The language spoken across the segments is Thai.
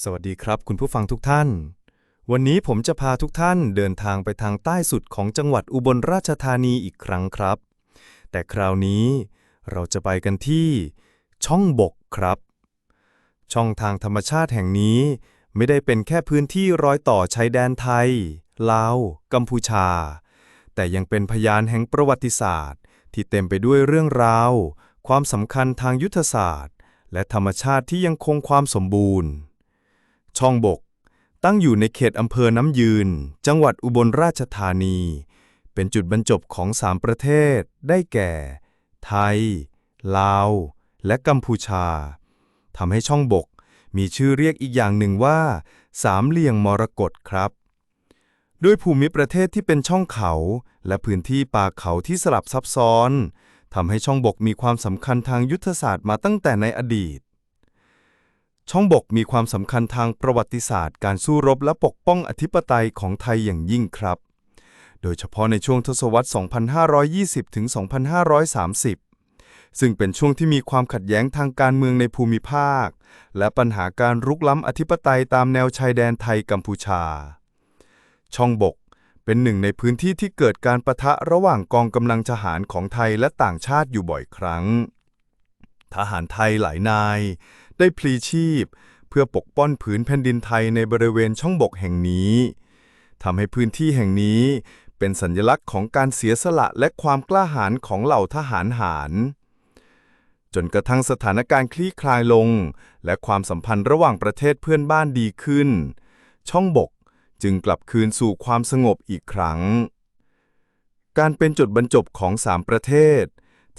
สวัสดีครับคุณผู้ฟังทุกท่าน วันนี้ผมจะพาทุกท่านเดินทางไปทางใต้สุดของจังหวัดอุบลราชธานีอีกครั้งครับ แต่คราวนี้เราจะไปกันที่ ช่องบกครับ ช่องทางธรรมชาติแห่งนี้ ไม่ได้เป็นแค่พื้นที่รอยต่อชายแดนไทย ลาว กัมพูชา แต่ยังเป็นพยานแห่งประวัติศาสตร์ ที่เต็มไปด้วยเรื่องราว ความสำคัญทางยุทธศาสตร์ และธรรมชาติที่ยังคงความสมบูรณ์ ช่องบก ตั้งอยู่ในเขตอำเภอน้ำยืน จังหวัดอุบลราชธานี เป็นจุดบรรจบของสามประเทศ ได้แก่ ไทย ลาว และกัมพูชาทำให้ช่องบก มีชื่อเรียกอีกอย่างหนึ่งว่า สามเหลี่ยงมรกตครับด้วยภูมิประเทศที่เป็นช่องเขา และพื้นที่ป่าเขาที่สลับซับซ้อนทำให้ช่องบกมีความสำคัญทางยุทธศาสตร์มาตั้งแต่ในอดีต ช่องบกมีความสำคัญทางประวัติศาสตร์ การสู้รบและปกป้องอธิปไตยของไทยอย่างยิ่งครับ โดยเฉพาะในช่วงทศวรรษ 2520 ถึง 2530 ซึ่งเป็นช่วงที่มีความขัดแย้งทางการเมืองในภูมิภาค และปัญหาการรุกล้ำอธิปไตยตามแนวชายแดนไทยกัมพูชา ช่องบกเป็นหนึ่งในพื้นที่ที่เกิดการประทะระหว่างกองกำลังทหารของไทยและต่างชาติอยู่บ่อยครั้ง ทหารไทยหลายนาย ได้พลีชีพ เพื่อปกป้องผืนแผ่นดินไทยในบริเวณช่องบกแห่งนี้ทำให้พื้นที่แห่งนี้เป็นสัญลักษณ์ของการเสียสละและความกล้าหาญของเหล่าทหารหาร จนกระทั่งสถานการณ์คลี่คลายลง และความสัมพันธ์ระหว่างประเทศเพื่อนบ้านดีขึ้น ช่องบกจึงกลับคืนสู่ความสงบอีกครั้ง การเป็นจุดบรรจบของสามประเทศ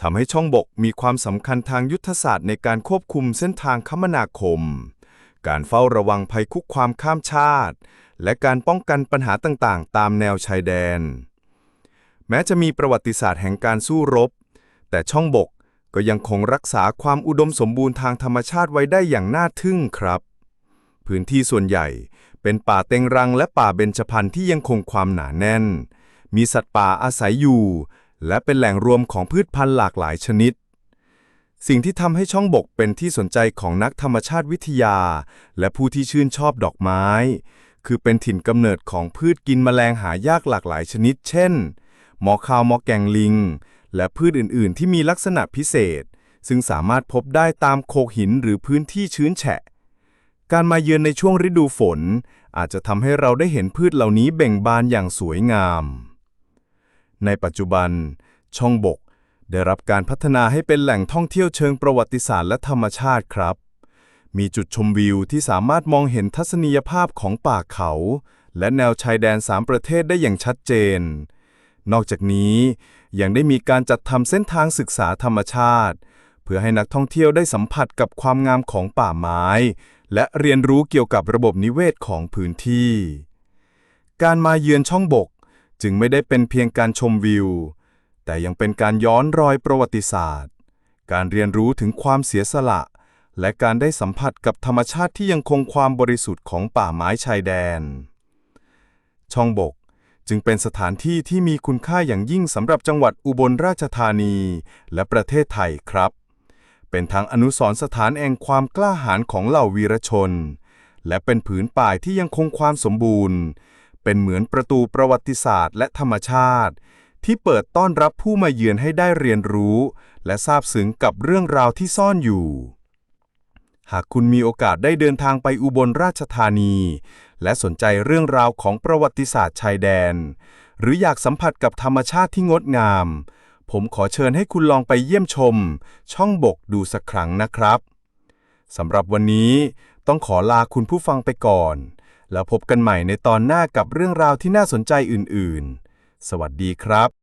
ทำให้ช่องบกมีความสำคัญทางยุทธศาสตร์ในการควบคุมเส้นทางคมนาคม การเฝ้าระวังภัยคุกความข้ามชาติ และการป้องกันปัญหาต่างๆ ตามแนวชายแดน แม้จะมีประวัติศาสตร์แห่งการสู้รบ แต่ช่องบกก็ยังคงรักษาความอุดมสมบูรณ์ทางธรรมชาติไว้ได้อย่างน่าทึ่งครับ พื้นที่ส่วนใหญ่เป็นป่าเต็งรังและป่าเบญจพรรณที่ยังคงความหนาแน่น มีสัตว์ป่าอาศัยอยู่ และเป็นแหล่งรวมของพืชพันธุ์หลากหลายชนิด สิ่งที่ทำให้ช่องบกเป็นที่สนใจของนักธรรมชาติวิทยา และผู้ที่ชื่นชอบดอกไม้ คือเป็นถิ่นกำเนิดของพืชกินแมลงหายากหลากหลายชนิด เช่น หมอคาวหมอแกงลิง และพืชอื่น ๆ ที่มีลักษณะพิเศษ ซึ่งสามารถพบได้ตามโขกหินหรือพื้นที่ชื้นแฉะการมาเยือนในช่วงฤดูฝน อาจจะทำให้เราได้เห็นพืชเหล่านี้เบ่งบานอย่างสวยงาม ในปัจจุบัน ช่องบก ได้รับการพัฒนาให้เป็นแหล่งท่องเที่ยวเชิงประวัติศาสตร์และธรรมชาติครับ มีจุดชมวิวที่สามารถมองเห็นทัศนียภาพของป่าเขา และแนวชายแดนสามประเทศได้อย่างชัดเจน นอกจากนี้ยังได้มีการจัดทำเส้นทางศึกษาธรรมชาติ เพื่อให้นักท่องเที่ยวได้สัมผัสกับความงามของป่าไม้ และเรียนรู้เกี่ยวกับระบบนิเวศของพื้นที่ การมาเยือนช่องบก จึงไม่ได้เป็นเพียงการชมวิว แต่ยังเป็นการย้อนรอยประวัติศาสตร์ การเรียนรู้ถึงความเสียสละ และการได้สัมผัสกับธรรมชาติที่ยังคงความบริสุทธิ์ของป่าไม้ชายแดน ช่องบกจึงเป็นสถานที่ที่มีคุณค่าอย่างยิ่งสำหรับจังหวัดอุบลราชธานี และประเทศไทยครับ เป็นทั้งอนุสรณ์สถานแห่งความกล้าหาญของเหล่าวีรชน และเป็นผืนป่าที่ยังคงความสมบูรณ์ เป็นเหมือนประตูประวัติศาสตร์และธรรมชาติ ที่เปิดต้อนรับผู้มาเยือนให้ได้เรียนรู้ และซาบซึ้งกับเรื่องราวที่ซ่อนอยู่ หากคุณมีโอกาสได้เดินทางไปอุบลราชธานี และสนใจเรื่องราวของประวัติศาสตร์ชายแดน หรืออยากสัมผัสกับธรรมชาติที่งดงาม ผมขอเชิญให้คุณลองไปเยี่ยมชม ช่องบกดูสักครั้งนะครับสำหรับวันนี้ต้องขอลาคุณผู้ฟังไปก่อน แล้วพบกันใหม่ในตอนหน้ากับเรื่องราวที่น่าสนใจอื่น ๆ สวัสดีครับ